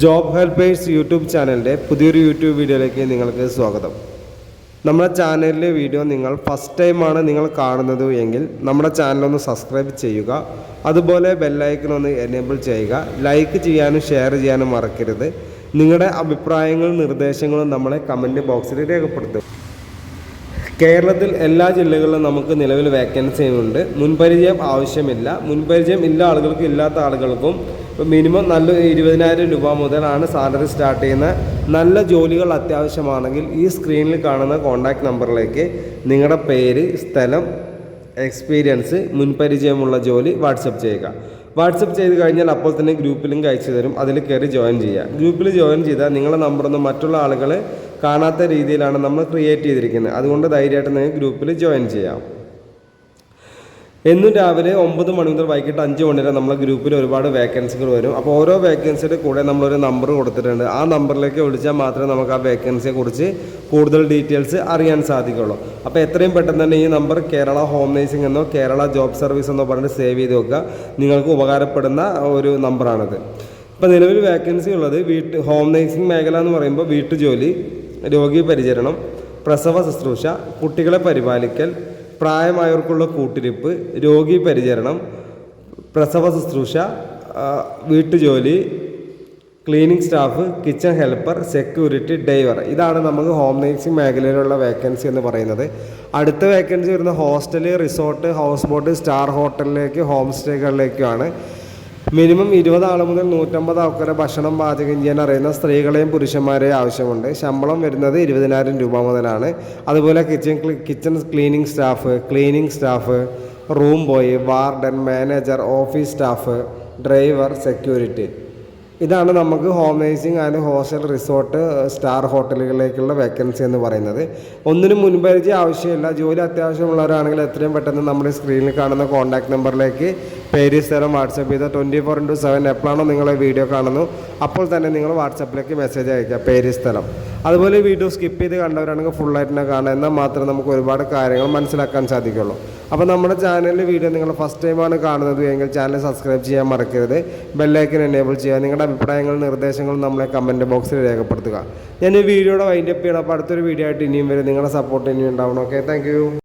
Job helpers YouTube ചാനലിന്റെ പുതിയൊരു YouTube വീഡിയോയിലേക്ക് നിങ്ങൾക്ക് സ്വാഗതം. നമ്മുടെ ചാനലിലെ വീഡിയോ നിങ്ങൾ ഫസ്റ്റ് ടൈമാണ് നിങ്ങൾ കാണുന്നത് എങ്കിൽ നമ്മുടെ ചാനലൊന്ന് സബ്സ്ക്രൈബ് ചെയ്യുക. അതുപോലെ ബെല്ലൈക്കൺ ഒന്ന് എനേബിൾ ചെയ്യുക. ലൈക്ക് ചെയ്യാനും ഷെയർ ചെയ്യാനും മറക്കരുത്. നിങ്ങളുടെ അഭിപ്രായങ്ങളും നിർദ്ദേശങ്ങളും നമ്മളെ കമന്റ് ബോക്സിൽ രേഖപ്പെടുത്തും. കേരളത്തിൽ എല്ലാ ജില്ലകളിലും നമുക്ക് നിലവിൽ വേക്കൻസി ഉണ്ട്. മുൻപരിചയം ആവശ്യമില്ല. മുൻപരിചയം ഇല്ല ആളുകൾക്കും ഇല്ലാത്ത ആളുകൾക്കും ഇപ്പം മിനിമം നല്ല ഇരുപതിനായിരം രൂപ മുതലാണ് സാലറി സ്റ്റാർട്ട് ചെയ്യുന്ന നല്ല ജോലികൾ അത്യാവശ്യമാണെങ്കിൽ ഈ സ്ക്രീനിൽ കാണുന്ന കോൺടാക്ട് നമ്പറിലേക്ക് നിങ്ങളുടെ പേര് സ്ഥലം എക്സ്പീരിയൻസ് മുൻപരിചയമുള്ള ജോലി വാട്സപ്പ് ചെയ്യുക. വാട്സപ്പ് ചെയ്ത് കഴിഞ്ഞാൽ അപ്പോൾ തന്നെ ഗ്രൂപ്പിലും അയച്ചു തരും. അതിൽ കയറി ജോയിൻ ചെയ്യുക. ഗ്രൂപ്പിൽ ജോയിൻ ചെയ്താൽ നിങ്ങളുടെ നമ്പറൊന്നും മറ്റുള്ള ആളുകൾ കാണാത്ത രീതിയിലാണ് നമ്മൾ ക്രിയേറ്റ് ചെയ്തിരിക്കുന്നത്. അതുകൊണ്ട് ധൈര്യമായിട്ട് നിങ്ങൾക്ക് ഗ്രൂപ്പിൽ ജോയിൻ ചെയ്യാം. എന്നും രാവിലെ ഒമ്പത് മണി മുതൽ വൈകിട്ട് അഞ്ച് മണി വരെ നമ്മളെ ഗ്രൂപ്പിൽ ഒരുപാട് വേക്കൻസികൾ വരും. അപ്പോൾ ഓരോ വേക്കൻസിയുടെ കൂടെ നമ്മളൊരു നമ്പർ കൊടുത്തിട്ടുണ്ട്. ആ നമ്പറിലേക്ക് വിളിച്ചാൽ മാത്രമേ നമുക്ക് ആ വേക്കൻസിയെ കുറിച്ച് കൂടുതൽ ഡീറ്റെയിൽസ് അറിയാൻ സാധിക്കുള്ളൂ. അപ്പോൾ എത്രയും പെട്ടെന്ന് തന്നെ ഈ നമ്പർ കേരള ഹോം നേഴ്സിംഗ് എന്നോ കേരള ജോബ് സർവീസ് എന്നോ പറഞ്ഞിട്ട് സേവ് ചെയ്ത് വെക്കുക. നിങ്ങൾക്ക് ഉപകാരപ്പെടുന്ന ഒരു നമ്പറാണിത് ഇപ്പോൾ നിലവിൽ വേക്കൻസി ഉള്ളത് വീട്ട് ഹോം നേഴ്സിംഗ് മേഖല എന്ന് പറയുമ്പോൾ വീട്ടുജോലി രോഗി പരിചരണം പ്രസവ ശുശ്രൂഷ കുട്ടികളെ പരിപാലിക്കൽ പ്രായമായവർക്കുള്ള കൂട്ടിരിപ്പ് രോഗി പരിചരണം പ്രസവ ശുശ്രൂഷ വീട്ടുജോലി cleaning staff kitchen helper security driver. ഇതാണ് നമുക്ക് ഹോം നേഴ്സിംഗ് മേഖലയിലുള്ള വേക്കൻസി എന്ന് പറയുന്നത്. അടുത്ത വേക്കൻസി വരുന്ന hostel resort house boat star ഹോട്ടലിലേക്ക് ഹോം സ്റ്റേകളിലേക്കുമാണ്. മിനിമം ഇരുപത് ആൾ മുതൽ നൂറ്റമ്പത് ആൾക്കാരെ ഭക്ഷണം പാചകം ചെയ്യാൻ അറിയുന്ന സ്ത്രീകളെയും പുരുഷന്മാരെയും ആവശ്യമുണ്ട്. ശമ്പളം വരുന്നത് ഇരുപതിനായിരം രൂപ മുതലാണ്. അതുപോലെ kitchen kitchen cleaning staff cleaning staff room boy warden manager office staff driver security ഇതാണ് നമുക്ക് home nursing and hostel resort star ഹോട്ടലുകളിലേക്കുള്ള vacancy എന്ന് പറയുന്നത്. ഒന്നിനും മുൻപരിചയം ആവശ്യമില്ല. ജോലി അത്യാവശ്യമുള്ളവരാണെങ്കിൽ എത്രയും പെട്ടെന്ന് നമ്മുടെ സ്ക്രീനിൽ കാണുന്ന കോൺടാക്ട് നമ്പറിലേക്ക് പേര് സ്ഥലം വാട്സപ്പ് ചെയ്താൽ ട്വന്റി ഫോർ ഇന്റു സെവൻ എപ്പോഴാണോ നിങ്ങൾ വീഡിയോ കാണുന്നു. അപ്പോൾ തന്നെ നിങ്ങൾ വാട്സപ്പിലേക്ക് മെസ്സേജ് അയക്കുക പേര് സ്ഥലം. അതുപോലെ വീഡിയോ സ്കിപ്പ് ചെയ്ത് കണ്ടവരാണെങ്കിൽ ഫുള്ളായിട്ട് തന്നെ കാണുക. എന്നാൽ മാത്രമേ നമുക്ക് ഒരുപാട് കാര്യങ്ങൾ മനസ്സിലാക്കാൻ സാധിക്കുള്ളൂ. അപ്പോൾ നമ്മുടെ ചാനലിന്റെ വീഡിയോ നിങ്ങൾ ഫസ്റ്റ് ടൈമാണ് കാണുന്നത് എങ്കിൽ ചാനൽ സബ്സ്ക്രൈബ് ചെയ്യാൻ മറക്കരുത്. ബെല്ലൈക്കൻ എനേബിൾ ചെയ്യുക. നിങ്ങളുടെ അഭിപ്രായങ്ങളും നിർദ്ദേശങ്ങളും നമ്മളെ കമന്റ് ബോക്സിൽ രേഖപ്പെടുത്തുക. ഞാൻ ഈ വീഡിയോയുടെ വൈൻഡപ്പ് ചെയ്യണം. അപ്പോൾ അടുത്തൊരു വീഡിയോ ആയിട്ട് ഇനിയും വരും. നിങ്ങളുടെ സപ്പോർട്ട് ഇനിയും ഉണ്ടാവണം. Okay thank